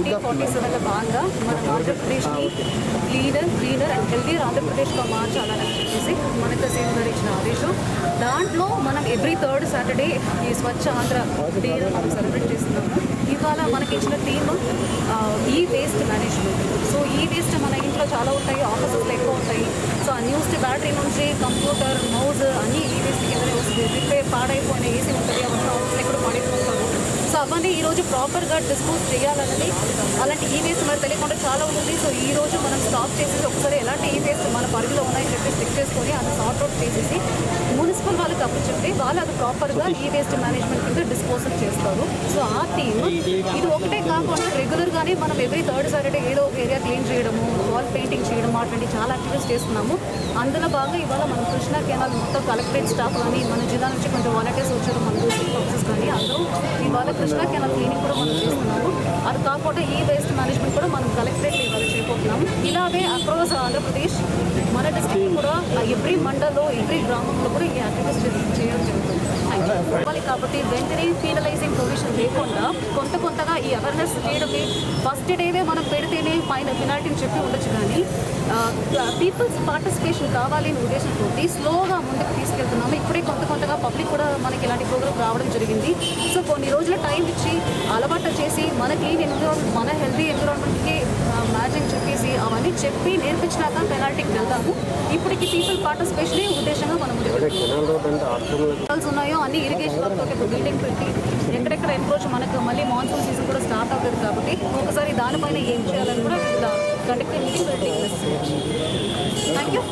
Twenty forty సెవెన్లో భాగంగా మన ఆంధ్రప్రదేశ్ని క్లీనర్ క్లీనర్ అండ్ హెల్దీర్ ఆంధ్రప్రదేశ్గా మార్చాలని చెప్పేసి మనకు సీఎం గారు ఇచ్చిన ఆదేశం. దాంట్లో మనం ఎవ్రీ థర్డ్ సాటర్డే ఈ స్వచ్ఛ ఆంధ్ర డే మనం సెలబ్రేట్ చేస్తున్నాము. ఇవాళ మనకి ఇచ్చిన థీమ్ ఈ వేస్ట్ మేనేజ్మెంట్ సో ఈ వేస్ట్ మన ఇంట్లో చాలా ఉంటాయి ఆఫీసెస్లో ఎక్కువ ఉంటాయి. సో ఆ న్యూస్ బ్యాటరీ నుంచి కంప్యూటర్ మౌజ్ అన్నీ ఈ వేస్ట్ కింద వస్తుంది రిపేర్ పాడైపోయిన ఏసీ ఉంటుంది అవన్నీ ఆఫీస్లో ఎక్కడ పడిపోతారు సో అవన్నీ ఈరోజు ప్రాపర్గా డిస్పోజ్ చేయాలన్నది అలాంటి ఈ వేస్ట్ మనకు తెలియకుండా చాలా ఉంటుంది సో ఈ రోజు మనం స్టాప్ చేసేసి ఒకసారి ఎలాంటి ఈ వేస్ట్ మన పరిధిలో ఉన్నాయని చెప్పి చెక్ చేసుకొని అది సార్ట్ అవుట్ చేసేసి మున్సిపల్ వాళ్ళకి అప్పు చెప్తే వాళ్ళు అది ప్రాపర్గా ఈ వేస్ట్ మేనేజ్మెంట్ కింద డిస్పోజల్ చేస్తారు. సో ఆ టీమ్ ఇది ఒకటే కాకుండా రెగ్యులర్గానే మనం ఎవ్రీ థర్డ్ సాటర్డే ఏదో ఒక ఏరియా క్లీన్ చేయడము వాల్ పెయింటింగ్ చేయడం అటువంటి చాలా యాక్టివిటీస్ చేస్తున్నాము. అందులో భాగంగా ఇవాళ మన కృష్ణా కెనాల్ మొత్తం కలెక్టరేట్ స్టాఫ్ కానీ మన జిల్లా నుంచి కొంచెం వాలంటీర్స్ వచ్చారు. మన డిస్ట్రిక్ట్ అందరూ ఇవాళ కృష్ణా కెనాల్ క్లీనింగ్ కూడా మనం చేస్తున్నాము. అది కాకుండా ఈ వేస్ట్ మేనేజ్మెంట్ కూడా మనం కలెక్టరేట్ ఇవాళ చేయబోతున్నాము. ఇలాగే అక్రాస్ ఆంధ్రప్రదేశ్ మన డిస్ట్రిక్ట్ కూడా ఎవ్రీ మండల్లో ఎవ్రీ గ్రామంలో కూడా ఈ యాక్టివిటీస్ చేయడం జరుగుతుంది. ఇవ్వాలి కాబట్టి వెంటనే ఫీనలైజింగ్ ప్రొవిజన్ లేకుండా కొంత కొంతగా ఈ అవేర్నెస్ చేయడమే. ఫస్ట్ డేవే మనం పెడితేనే పైన పెనాల్టీని చెప్పి ఉండొచ్చు కానీ పీపుల్స్ పార్టిసిపేషన్ కావాలి అనే ఉద్దేశంతో స్లోగా ముందుకు తీసుకెళ్తున్నాం. పబ్లిక్ కూడా మనకి ఇలాంటి ప్రోగ్రామ్ రావడం జరిగింది. సో కొన్ని రోజుల టైం ఇచ్చి అలవాటు చేసి మనకి ఎన్విరాన్మెంట్ మన హెల్తీ ఎన్విరాన్మెంట్కి మ్యాచింగ్ చెప్పేసి అవన్నీ చెప్పి నేర్పించినాక పెనాల్టీకి వెళ్దాము ఇప్పటికి పీపుల్ పార్టిసిపేషన్ ఉద్దేశంగా మనం ఉన్నాయో అన్ని ఇరిగేషన్ తోటి ఇప్పుడు బిల్డింగ్ పెట్టి ఎక్కడెక్కడ ఎన్రోజ్ మనకు మళ్ళీ మాన్సూన్ సీజన్ కూడా స్టార్ట్ అవుతుంది కాబట్టి ఒకసారి దానిపైన ఏం చేయాలని కూడా కండక్టర్ మీటింగ్ థ్యాంక్ యూ